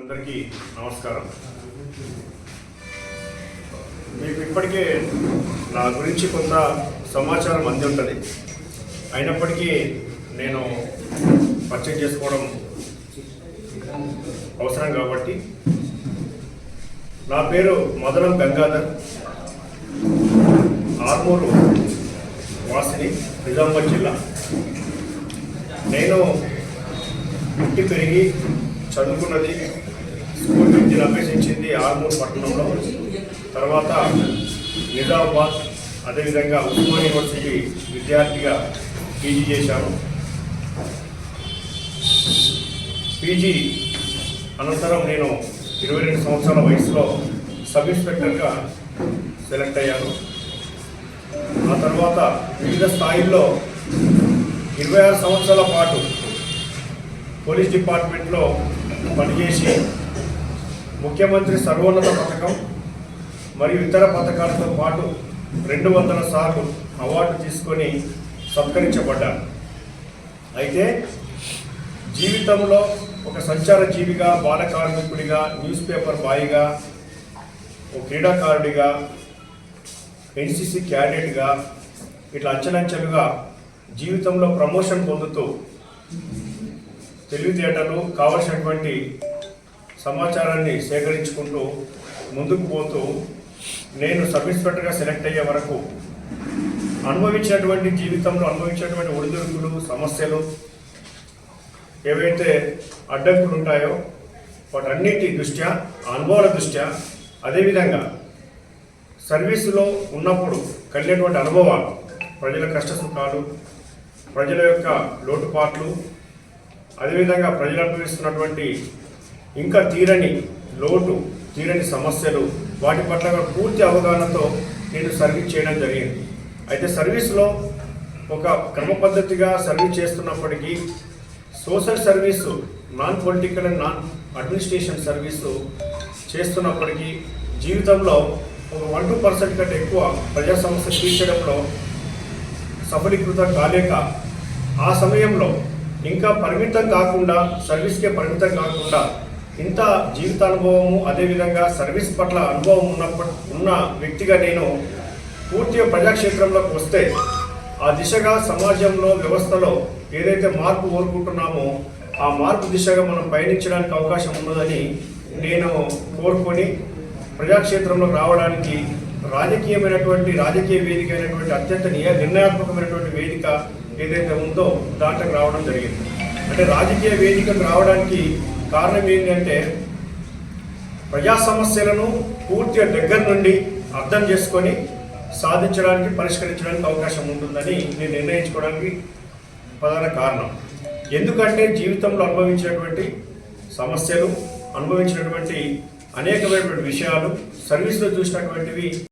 అందరికీ నమస్కారం. మీకు ఇప్పటికే నా గురించి కొంత సమాచారం అంది ఉంటుంది అయినప్పటికీ నేను పరిచయం చేసుకోవడం అవసరం కాబట్టి. నా పేరు మదనం గంగాధర్. ఆర్మూరు వాసిని నిజామాబాద్ జిల్లా. నేను పుట్టి పెరిగి చదువుకున్నది స్కూల్ విద్యను అభ్యసించింది ఆర్మూర్ పట్టణంలో. తర్వాత నిజామాబాద్ అదేవిధంగా ఉస్మాన్ యూనివర్సిటీ విద్యార్థిగా పీజీ చేశాను. పీజీ అనంతరం నేను ఇరవై రెండు సంవత్సరాల వయసులో సబ్ ఇన్స్పెక్టర్గా సెలెక్ట్ అయ్యాను. ఆ తర్వాత వివిధ స్థాయిల్లో ఇరవై ఆరు సంవత్సరాల పాటు పోలీస్ డిపార్ట్మెంట్లో పనిచేసి ముఖ్యమంత్రి సర్వోన్నత పథకం మరియు ఇతర పథకాలతో పాటు రెండు వందల సార్లు అవార్డు తీసుకొని సత్కరించబడ్డాను అయితే జీవితంలో ఒక సంచార జీవిగా బాల కార్మికుడిగా న్యూస్ పేపర్ బాయిగా ఒక క్రీడాకారుడిగా ఎన్సిసి క్యాడెట్గా ఇట్లా అంచెలంచెలుగా జీవితంలో ప్రమోషన్ పొందుతూ తెలివితేటలు కావలసినటువంటి సమాచారాన్ని సేకరించుకుంటూ ముందుకు పోతూ నేను సబ్ ఇన్స్పెక్టర్గా సెలెక్ట్ అయ్యే వరకు అనుభవించినటువంటి జీవితంలో అనుభవించినటువంటి ఒడిదుడుకులు సమస్యలు ఏవైతే అడ్డంకులు ఉంటాయో వాటన్నిటి దృష్ట్యా అనుభవాల దృష్ట్యా అదేవిధంగా సర్వీసులో ఉన్నప్పుడు కలిగినటువంటి అనుభవాలు ప్రజల కష్ట సుఖాలు ప్రజల యొక్క లోటుపాట్లు అదేవిధంగా ప్రజలు అనుభవిస్తున్నటువంటి ఇంకా తీరని లోటు తీరని సమస్యలు వాటి పట్ల పూర్తి అవగాహనతో నేను సర్వీస్ చేయడం జరిగింది. అయితే సర్వీస్లో ఒక క్రమ పద్ధతిగా సర్వీస్ చేస్తున్నప్పటికీ social service non political and non administration service చేస్తున్నప్పటికీ జీవితంలో ఒక వన్ టూ పర్సెంట్ కంటే ఎక్కువ ప్రజా సమస్య తీర్చడంలో సఫలీకృతం కాలేక ఆ సమయంలో ఇంకా పరిమితం కాకుండా సర్వీస్కే పరిమితం కాకుండా ఇంత జీవితానుభవము అదేవిధంగా సర్వీస్ పట్ల అనుభవం ఉన్నప్పటి ఉన్న వ్యక్తిగా నేను పూర్తిగా ప్రజాక్షేత్రంలోకి వస్తే ఆ దిశగా సమాజంలో వ్యవస్థలో ఏదైతే మార్పు కోరుకుంటున్నామో ఆ మార్పు దిశగా మనం పయనించడానికి అవకాశం ఉన్నదని నేను కోరుకొని ప్రజాక్షేత్రంలో రావడానికి రాజకీయమైనటువంటి రాజకీయ వేదిక అయినటువంటి అత్యంత నియ- నిర్ణయాత్మకమైనటువంటి వేదిక ఏదైతే ఉందో దాంట్లోకి రావడం జరిగింది. అంటే రాజకీయ వేదికకు రావడానికి కారణం ఏంటంటే ప్రజా సమస్యలను పూర్తిగా దగ్గర నుండి అర్థం చేసుకొని సాధించడానికి పరిష్కరించడానికి అవకాశం ఉంటుందని నేను నిర్ణయించుకోవడానికి ప్రధాన కారణం. ఎందుకంటే జీవితంలో అనుభవించినటువంటి సమస్యలు అనుభవించినటువంటి అనేకమైనటువంటి విషయాలు సర్వీస్లో చూసినటువంటివి